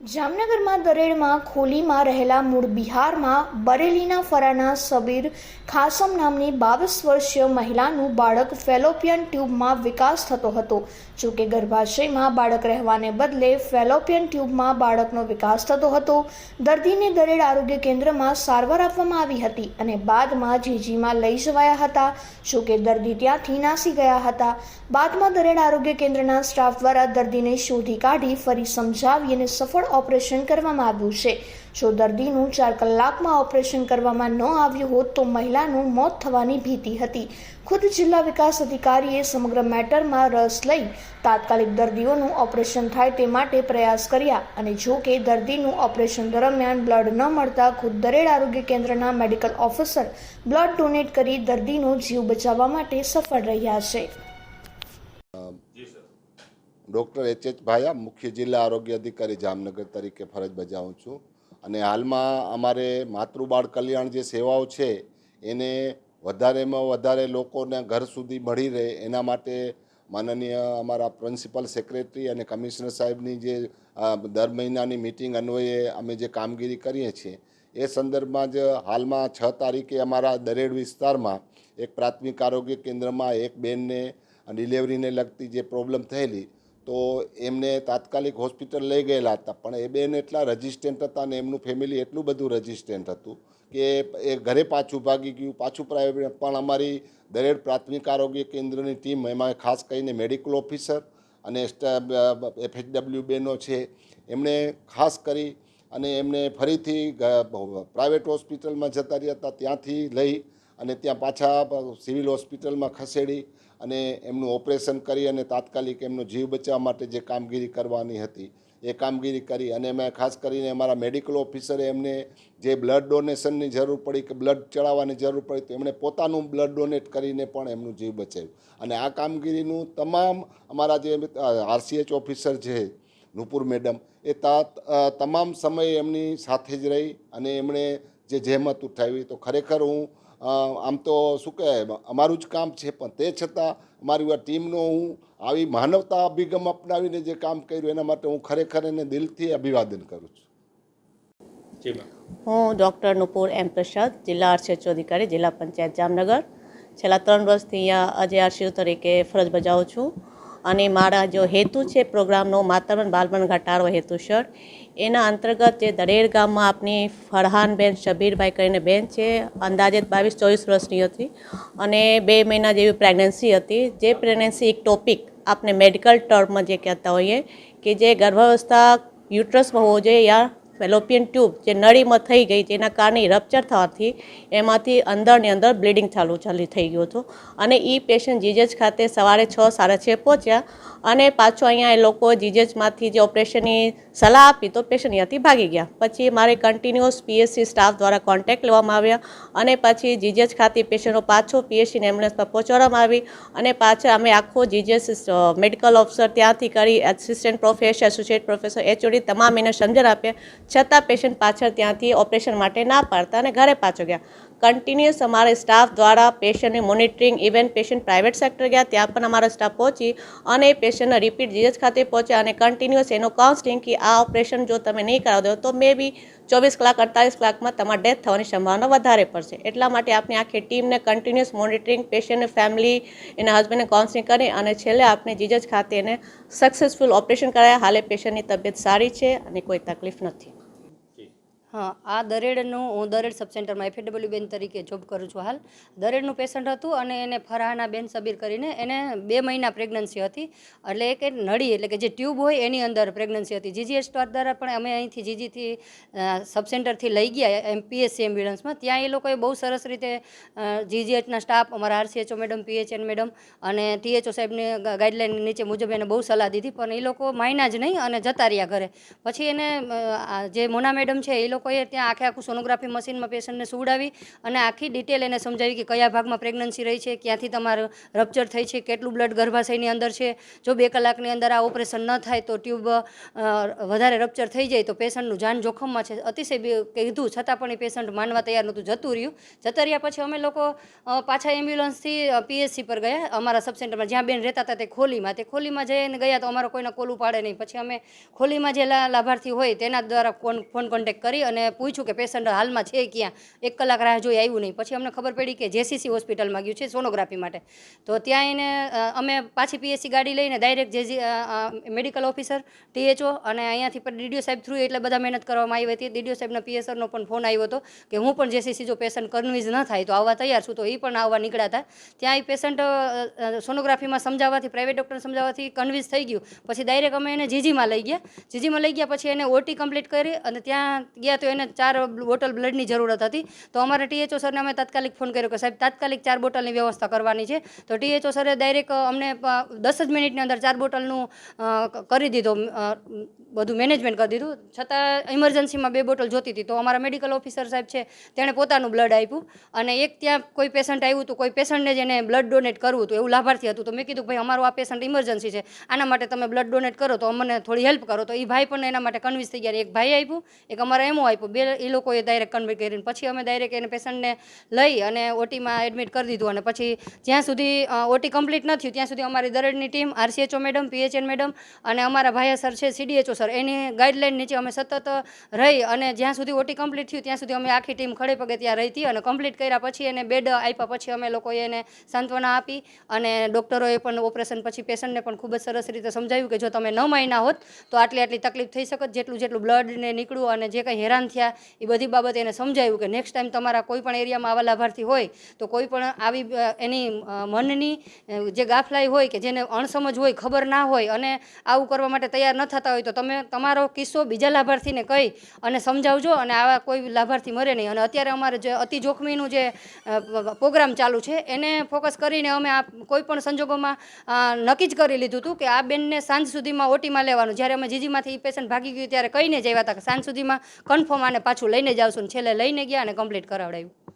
જામનગરમાં દરેડમાં ખોલીમાં રહેલા મૂળ બિહારમાં બરેલીના ફરાના સબીર ખાસમ નામની બાવીસ વર્ષીય મહિલાનું બાળક ફેલોપિયન ટ્યુબમાં વિકાસ થતો હતો. જોકે ગર્ભાશયમાં બાળક રહેવાને બદલે ફેલોપિયન ટ્યુબમાં બાળકનો વિકાસ થતો હતો. દર્દીને દરેડ આરોગ્ય કેન્દ્રમાં સારવાર આપવામાં આવી હતી અને બાદમાં જીજીમાં લઈ જવાયા હતા. જોકે દર્દી ત્યાંથી નાસી ગયા હતા. બાદમાં દરેડ આરોગ્ય કેન્દ્રના સ્ટાફ દ્વારા દર્દીને શોધી કાઢી ફરી સમજાવી અને સફળ ઓપરેશન કરવામાં આવ્યું છે. જો દર્દીનું ચાર કલાકમાં ઓપરેશન કરવામાં ન આવ્યું હોત તો મહિલાનું મોત થવાની ભીતિ હતી. ખુદ જિલ્લા વિકાસ અધિકારીએ સમગ્ર મેટરમાં રસ લઈ તાત્કાલિક દર્દીઓનું ઓપરેશન થાય તે માટે પ્રયાસ કર્યા અને જો કે દર્દીનું ઓપરેશન દરમિયાન બ્લડ ન મળતા ખુદ દરેડ આરોગ્ય કેન્દ્રના મેડિકલ ઓફિસર બ્લડ ડોનેટ કરી દર્દીનો જીવ બચાવવા માટે સફળ રહ્યા છે. ડૉક્ટર એચ એચ ભાયા, મુખ્ય જિલ્લા આરોગ્ય અધિકારી જામનગર તરીકે ફરજ બજાવું છું. અને હાલમાં અમારે માતૃબાળ કલ્યાણ જે સેવાઓ છે, એને વધારેમાં વધારે લોકોને ઘર સુધી મળી રહે. એના માટે માનનીય અમારા પ્રિન્સિપલ સેક્રેટરી અને કમિશનર સાહેબની જે દર મહિનાની મિટિંગ અન્વયે અમે જે કામગીરી કરીએ છીએ, એ સંદર્ભમાં જ હાલમાં છ તારીખે અમારા દરેડ વિસ્તારમાં એક પ્રાથમિક આરોગ્ય કેન્દ્રમાં એક બેનને, ડિલિવરીને લગતી જે પ્રોબ્લેમ થયેલી તો એમને તાત્કાલિક હોસ્પિટલ લઈ ગયેલા હતા. પણ એ બેન એટલા રજિસ્ટન્ટ હતા ને એમનું ફેમિલી એટલું બધું રજિસ્ટન્ટ હતું કે એ ઘરે પાછું ભાગી ગયું. પાછું પ્રાઇવેટ પણ અમારી દરેડ પ્રાથમિક આરોગ્ય કેન્દ્રની ટીમ, એમાં ખાસ કરીને મેડિકલ ઓફિસર અને એફએચડબલ્યુ બેનો છે, એમણે ખાસ કરી અને એમને ફરીથી પ્રાઇવેટ હોસ્પિટલમાં જતા રહ્યા હતા. ત્યાંથી લઈ અને ત્યાં પાછા સિવિલ હોસ્પિટલમાં ખસેડી અને એમનું ઓપરેશન કરી અને તાત્કાલિક એમનો જીવ બચાવવા માટે જે કામગીરી કરવાની હતી, એ કામગીરી કરી અને મેં ખાસ કરીને અમારા મેડિકલ ઓફિસરે એમને જે બ્લડ ડોનેશનની જરૂર પડી કે બ્લડ ચડાવવાની જરૂર પડી તો એમણે પોતાનું બ્લડ ડોનેટ કરીને પણ એમનું જીવ બચાવ્યું. અને આ કામગીરીનું તમામ અમારા જે આરસીએચ ઓફિસર છે, નુપુર મેડમ, એ તમામ સમયે એમની સાથે જ રહી અને એમણે જે જહેમત ઉઠાવી તો ખરેખર હું આમ તો શું કહેવાય અમારું જ કામ છે પણ તે છતાં અમારી આ ટીમનો હું આવી માનવતા અભિગમ અપનાવીને જે કામ કર્યું એના માટે હું ખરેખર એને દિલથી અભિવાદન કરું છું. હું ડૉક્ટર નુપુર એમ પ્રસાદ જિલ્લા આરસીએચ અધિકારી જિલ્લા પંચાયત જામનગર. છેલ્લા ત્રણ વર્ષથી અહીંયા આજે આરસીઓ તરીકે ફરજ બજાવું છું. અને મારા જો હેતુ છે પ્રોગ્રામનો માતરમન બાલમન ઘટાડો હેતુસર એના અંતર્ગત જે દરેર ગામમાં આપની ફરહાનબેન શબીરભાઈ કરીને બેન છે, અંદાજે બાવીસ ચોવીસ વર્ષની હતી અને બે મહિના જેવી પ્રેગ્નન્સી હતી. જે પ્રેગ્નન્સી એક ટોપિક આપણે મેડિકલ ટર્મમાં જે કહેતા હોઈએ કે જે ગર્ભાવસ્થા યુટ્રસમાં હોવો જોઈએ યા ફેલોપિયન ટ્યુબ જે નળીમાં થઈ ગઈ, જેના કારણે રપ્ચર થવાથી એમાંથી અંદરની અંદર બ્લીડિંગ ચાલુ ચાલુ થઈ ગયું હતું. અને એ પેશન્ટ જીજેજ ખાતે સવારે છ, સાડા છ પહોંચ્યા અને પાછો અહીંયા એ લોકો જીજેજમાંથી જે ઓપરેશનની સલાહ આપી તો પેશન્ટ અહીંયાથી ભાગી ગયા. પછી મારે કન્ટિન્યુઅસ પીએસસી સ્ટાફ દ્વારા કોન્ટેક્ટ લેવામાં આવ્યા અને પછી જીજેજ ખાતે પેશન્ટો પાછો પીએસસીને એમ્બ્યુલન્સમાં પહોંચાડવામાં આવી અને પાછા અમે આખો જીજેસ મેડિકલ ઓફિસર ત્યાંથી કરી assistant professor associate professor HOD તમામ એને સમજણ આપ્યા છતાં પેશન્ટ પાછળ ત્યાંથી ઓપરેશન માટે ના પાડતા અને ઘરે પાછો ગયા. કન્ટિન્યુઅસ અમારે સ્ટાફ દ્વારા પેશન્ટની monitoring even patient private sector ગયા, ત્યાં પણ અમારા સ્ટાફ પહોંચી અને પેશન્ટને રિપીટ જીએચ ખાતે પહોંચ્યા અને કન્ટિન્યુઅસ એનો કાઉન્સલિંગ કે આ ઓપરેશન જો તમે નહીં કરાવો દો તો મે બી ચોવીસ કલાક, અડતાલીસ કલાકમાં તમારા ડેથ થવાની સંભાવના વધારે પડશે. એટલા માટે આપણે આખી ટીમને કન્ટિન્યુઅસ મોનિટરિંગ પેશન્ટને ફેમિલી એના હસબન્ડને કાઉન્સલિંગ કરી અને છેલ્લે આપણે જીજજ ખાતે એને સક્સેસફુલ ઓપરેશન કરાયા. હાલે પેશન્ટની તબિયત સારી છે અને કોઈ તકલીફ નથી. હા, આ દરેડનું હું દરેડ સબસેન્ટરમાં એફએડબલ્યુ બેન તરીકે જોબ કરું છું હાલ. દરેડનું પેશન્ટ હતું અને એને ફરહાના બેન સબીર કરીને એને બે મહિના પ્રેગ્નન્સી હતી. એટલે એક નળી, એટલે કે જે ટ્યુબ હોય એની અંદર પ્રેગ્નન્સી હતી. જીજીએસ સ્ટાર દ્વારા પણ અમે અહીંથી જીજીથી સબસેન્ટરથી લઈ ગયા એમ પીએસસી એમ્બ્યુલન્સમાં ત્યાં એ લોકોએ બહુ સરસ રીતે જીજીએચના સ્ટાફ અમારા આરસીએચઓ મેડમ પીએચએન મેડમ અને ટીએચઓ સાહેબને ગાઈડલાઇન નીચે મુજબ એને બહુ સલાહ દીધી. પણ એ લોકો માયના જ નહીં અને જતા રહ્યા ઘરે. પછી એને જે મોના મેડમ છે એ લોકો લોકોએ ત્યાં આખે આખું સોનોગ્રાફી મશીનમાં પેશન્ટને સુવડાવી અને આખી ડિટેલ એને સમજાવી કે કયા ભાગમાં પ્રેગ્નન્સી રહી છે, ક્યાંથી તમારું રપ્ચર થઈ છે, કેટલું બ્લડ ગર્ભાશયની અંદર છે. જો બે કલાકની અંદર આ ઓપરેશન ન થાય તો ટ્યુબ વધારે રપ્ચર થઈ જાય તો પેશન્ટનું જાન જોખમમાં છે. અતિશય કીધું છતાં પણ એ પેશન્ટ માનવા તૈયાર નહોતું, જતું રહ્યું. જતા રહ્યા પછી અમે લોકો પાછા એમ્બ્યુલન્સથી પીએચસી પર ગયા. અમારા સબ સેન્ટરમાં જ્યાં બેન રહેતા હતા તે ખોલીમાં. તે ખોલીમાં જઈને ગયા તો અમારો કોઈને કોલ ઉપાડે નહીં. પછી અમે ખોલીમાં જે લાભાર્થી હોય તેના દ્વારા ફોન કોન્ટેક્ટ કરી અને પૂછ્યું કે પેશન્ટ હાલમાં છે ક્યાં? એક કલાક રાહ જોઈ આવ્યું નહીં. પછી અમને ખબર પડી કે જેસીસી હોસ્પિટલમાં ગયું છે સોનોગ્રાફી માટે. તો ત્યાં એને અમે પાછી પીએચસી ગાડી લઈને direct JG medical officer, THO અને અહીંયાથી પણ ડીડીઓ સાહેબ થ્રુ એટલે બધા મહેનત કરવામાં આવી હતી. ડીડીઓ સાહેબના પીએસઆરનો પણ ફોન આવ્યો હતો કે હું પણ જેસીસી જો પેશન્ટ કન્વિન્સ ન થાય તો આવવા તૈયાર છું. તો એ પણ આવવા નીકળ્યા હતા. ત્યાં એ પેશન્ટ સોનોગ્રાફીમાં સમજાવવાથી, પ્રાઇવેટ ડૉક્ટર સમજાવવાથી કન્વિન્સ થઈ ગયું. પછી ડાયરેક્ટ અમે એને જીજીમાં લઈ ગયા. જીજીમાં લઈ ગયા, પછી એને ઓટી કમ્પ્લીટ કરી અને ત્યાં ગયા તો એને ચાર બોટલ બ્લડની જરૂરત હતી. તો અમારે ટીએચઓ સરને અમે તાત્કાલિક ફોન કર્યો કે સાહેબ, તાત્કાલિક ચાર બોટલની વ્યવસ્થા કરવાની છે. તો ટીએચઓ સરે ડાયરેક્ટ અમને દસ જ મિનિટની અંદર ચાર બોટલનું કરી દીધો. બધું મેનેજમેન્ટ કરી દીધું. છતાં ઇમરજન્સીમાં બે બોટલ જોતી હતી. તો અમારા મેડિકલ ઓફિસર સાહેબ છે, તેણે પોતાનું બ્લડ આપ્યું અને એક ત્યાં કોઈ પેશન્ટ આવ્યું હતું, કોઈ પેશન્ટને જેને બ્લડ ડોનેટ કરવું હતું, એવું લાભાર્થી હતું. તો મેં કીધું ભાઈ, અમારું આ પેશન્ટ ઇમરજન્સી છે. આના માટે તમે બ્લડ ડોનેટ કરો, તો અમને થોડી હેલ્પ કરો. તો એ ભાઈ પણ એના માટે કન્વિન્સ થઈ ગયા. એક ભાઈ આપ્યું, એક અમારા એમો આપ્યું. બે એ લોકોએ ડાયરેક્ટ કન્વિન્સ કરીને. પછી અમે ડાયરેક્ટ એને પેશન્ટને લઈ અને ઓટીમાં એડમિટ કરી દીધું અને પછી જ્યાં સુધી ઓટી કમ્પ્લીટ ન થયું, ત્યાં સુધી અમારી દરેડની team RCHO madam PHN madam અને અમારા ભાયા સર છે સીડીએચઓ સર એની ગાઈડલાઇન નીચે અમે સતત રહી અને જ્યાં સુધી ઓટી કમ્પ્લીટ થયું, ત્યાં સુધી અમે આખી ટીમ ખડે પગે ત્યાં રહી હતી અને કમ્પ્લીટ કર્યા પછી એને બેડ આપ્યા પછી અમે લોકોએ એને સાંત્વના આપી અને ડૉક્ટરોએ પણ ઓપરેશન પછી પેશન્ટને પણ ખૂબ જ સરસ રીતે સમજાવ્યું કે જો તમે ન મહિના હોત, તો આટલી આટલી તકલીફ થઈ શકત જેટલું જેટલું બ્લડને નીકળ્યું અને જે કંઈ હેરાન થયા, એ બધી બાબતે એને સમજાવ્યું કે નેક્સ્ટ ટાઈમ તમારા કોઈ પણ એરિયામાં આવા લાભાર્થી હોય, તો કોઈ પણ આવી, એની મનની જે ગાફલાઈ હોય કે જેને અણસમજ હોય, ખબર ના હોય અને આવું કરવા માટે તૈયાર ન થતા હોય, તો તમે તમારો કિસ્સો બીજા લાભાર્થીને કહી અને સમજાવજો અને આવા કોઈ લાભાર્થી મરે નહીં. અને અત્યારે અમારે જે અતિ જોખમીનું જે પ્રોગ્રામ ચાલુ છે, એને ફોકસ કરીને અમે આ કોઈ પણ સંજોગોમાં નક્કી જ કરી લીધું હતું કે આ બેનને સાંજ સુધીમાં ઓટીમાં લેવાનું. જ્યારે અમે જીજીમાંથી એ પેશન્ટ ભાગી ગયું ત્યારે કહીને જ આવ્યા હતા કે સાંજ સુધીમાં કન્ફર્મ આને પાછું લઈને જ આવશું છેલ્લે લઈને ગયા અને કમ્પ્લીટ કરાવડાવ્યું